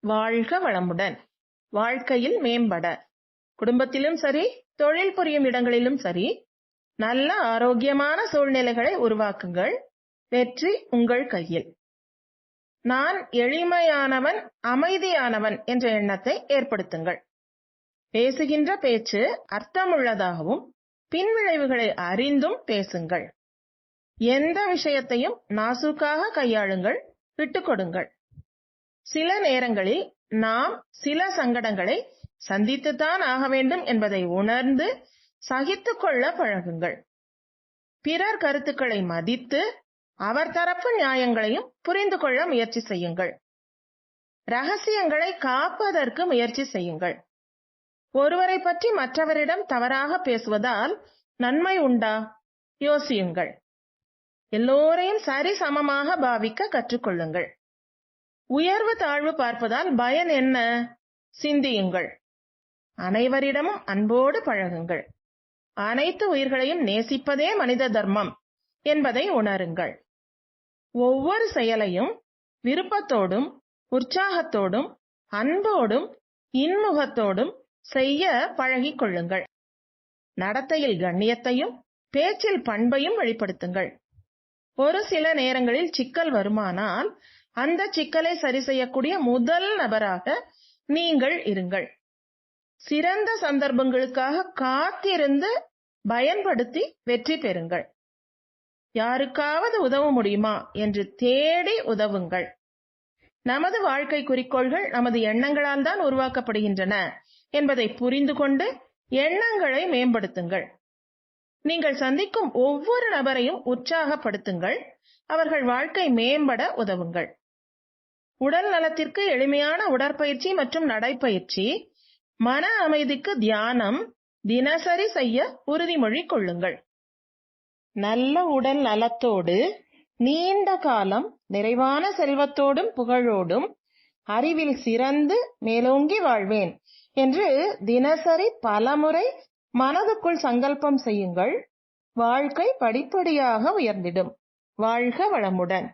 வாழ்க வளமுடன். வாழ்க்கையில் மேம்பட. குடும்பத்திலும் சரி தொழில் புரியும் இடங்களிலும் சரி நல்ல ஆரோக்கியமான சூழ்நிலைகளை உருவாக்குங்கள். வெற்றி உங்கள் கையில். நான் எளிமையானவன் அமைதியானவன் என்ற எண்ணத்தை ஏற்படுத்துங்கள். பேசுகின்ற பேச்சு அர்த்தமுள்ளதாகவும் பின்விளைவுகளை அறிந்தும் பேசுங்கள். எந்த விஷயத்தையும் நாசூக்காக கையாளுங்கள் விட்டுக் கொடுங்கள். சில நேரங்களில் நாம் சில சங்கடங்களை சந்தித்துத்தான் ஆக வேண்டும் என்பதை உணர்ந்து சகித்துக் கொள்ள பழகுங்கள். பிறர் கருத்துக்களை மதித்து அவர் தரப்பு நியாயங்களையும் புரிந்து கொள்ள முயற்சி செய்யுங்கள். ரகசியங்களை காப்பதற்கு முயற்சி செய்யுங்கள். ஒருவரை பற்றி மற்றவரிடம் தவறாக பேசுவதால் நன்மை உண்டா? யோசியுங்கள். எல்லோரையும் சரி சமமாக பாவிக்க கற்றுக்கொள்ளுங்கள். உயர்வு தாழ்வு பார்ப்பதால் பயன் என்ன? சிந்தியுங்கள். அனைவரிடமும் அன்போடு பழகுங்கள். அனைத்து உயிர்களையும் நேசிப்பதே மனித தர்மம் என்பதை உணருங்கள். ஒவ்வொரு செயலையும் விருப்பத்தோடும் உற்சாகத்தோடும் அன்போடும் இன்முகத்தோடும் செய்ய பழகிக் கொள்ளுங்கள். நடத்தையில் கண்ணியத்தையும் பேச்சில் பண்பையும் வெளிப்படுத்துங்கள். ஒரு சில நேரங்களில் சிக்கல் வருமானால் அந்த சிக்கலை சரி செய்யக்கூடிய முதல் நபராக நீங்கள் இருங்கள். சிறந்த சந்தர்ப்பங்களுக்காக காத்திருந்து பயன்படுத்தி வெற்றி பெறுங்கள். யாருக்காவது உதவ முடியுமா என்று தேடி உதவுங்கள். நமது வாழ்க்கை குறிக்கோள்கள் நமது எண்ணங்களால் தான் உருவாக்கப்படுகின்றன என்பதை புரிந்து கொண்டு எண்ணங்களை மேம்படுத்துங்கள். நீங்கள் சந்திக்கும் ஒவ்வொரு நபரையும் உற்சாகப்படுத்துங்கள். அவர்கள் வாழ்க்கை மேம்பட உதவுங்கள். உடல் நலத்திற்கு எளிமையான உடற்பயிற்சி மற்றும் நடைப்பயிற்சி மன அமைதிக்கு தியானம் தினசரி செய்ய உறுதிமொழி கொள்ளுங்கள். நல்ல உடல் நலத்தோடு நீண்ட காலம் நிறைவான செல்வத்தோடும் புகழோடும் அறிவில் சிறந்து மேலோங்கி வாழ்வேன் என்று தினசரி பலமுறை மனதுக்குள் சங்கல்பம் செய்யுங்கள். வாழ்க்கை படிப்படியாக உயர்ந்திடும். வாழ்க வளமுடன்.